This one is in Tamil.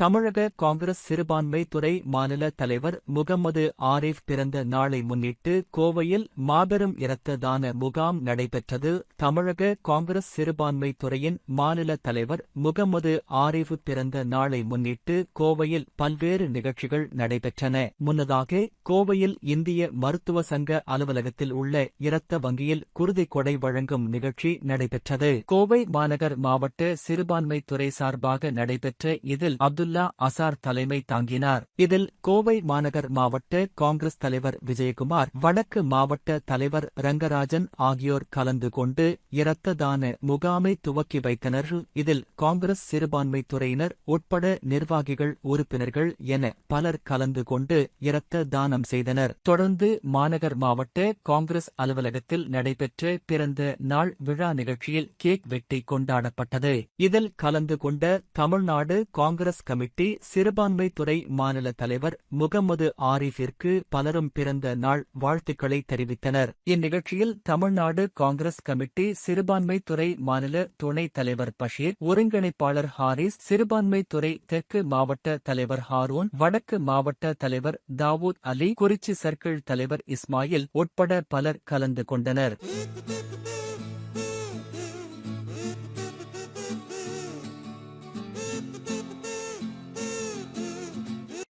தமிழக காங்கிரஸ் சிறுபான்மை துறை மாநில தலைவர் முகமது ஆரிஃப் பிறந்த நாளை முன்னிட்டு கோவையில் மாபெரும் இரத்த தான முகாம் நடைபெற்றது. தமிழக காங்கிரஸ் சிறுபான்மை துறையின் மாநில தலைவர் முகமது ஆரிஃப் பிறந்த நாளை முன்னிட்டு கோவையில் பல்வேறு நிகழ்ச்சிகள் நடைபெற்றன. முன்னதாக கோவையில் இந்திய மருத்துவ சங்க அலுவலகத்தில் உள்ள இரத்த வங்கியில் குருதி கொடை வழங்கும் நிகழ்ச்சி நடைபெற்றது. கோவை மாநகர் மாவட்ட சிறுபான்மை துறை சார்பாக நடைபெற்ற இதில் அப்துல் அப்துல்லா அசார் தலைமை தாங்கினார். இதில் கோவை மாநகர் மாவட்ட காங்கிரஸ் தலைவர் விஜயகுமார் வடக்கு மாவட்ட தலைவர் ரங்கராஜன் ஆகியோர் கலந்து கொண்டு இரத்த தான முகாமை துவக்கி வைத்தனர். இதில் காங்கிரஸ் சிறுபான்மை துறையினர் உட்பட நிர்வாகிகள் உறுப்பினர்கள் என பலர் கலந்து கொண்டு இரத்த தானம் செய்தனர். தொடர்ந்து மாநகர் மாவட்ட காங்கிரஸ் அலுவலகத்தில் நடைபெற்ற பிறந்த நாள் விழா நிகழ்ச்சியில் கேக் வெட்டி கொண்டாடப்பட்டது. இதில் கலந்து கொண்ட தமிழ்நாடு காங்கிரஸ் கமிட்டி சிறுபான்மை துறை மாநில தலைவர் முகமது ஆரிஃபிற்கு பலரும் பிறந்த நாள் வாழ்த்துக்களை தெரிவித்தனர். இந்நிகழ்ச்சியில் தமிழ்நாடு காங்கிரஸ் கமிட்டி சிறுபான்மை துறை மாநில துணைத் தலைவர் பஷீர் ஒருங்கிணைப்பாளர் ஹாரிஸ் சிறுபான்மை துறை தெற்கு மாவட்ட தலைவர் ஹாரூன் வடக்கு மாவட்ட தலைவர் தாவூத் அலி குறிச்சி சர்க்கிள் தலைவர் இஸ்மாயில் உட்பட பலர் கலந்து கொண்டனர்.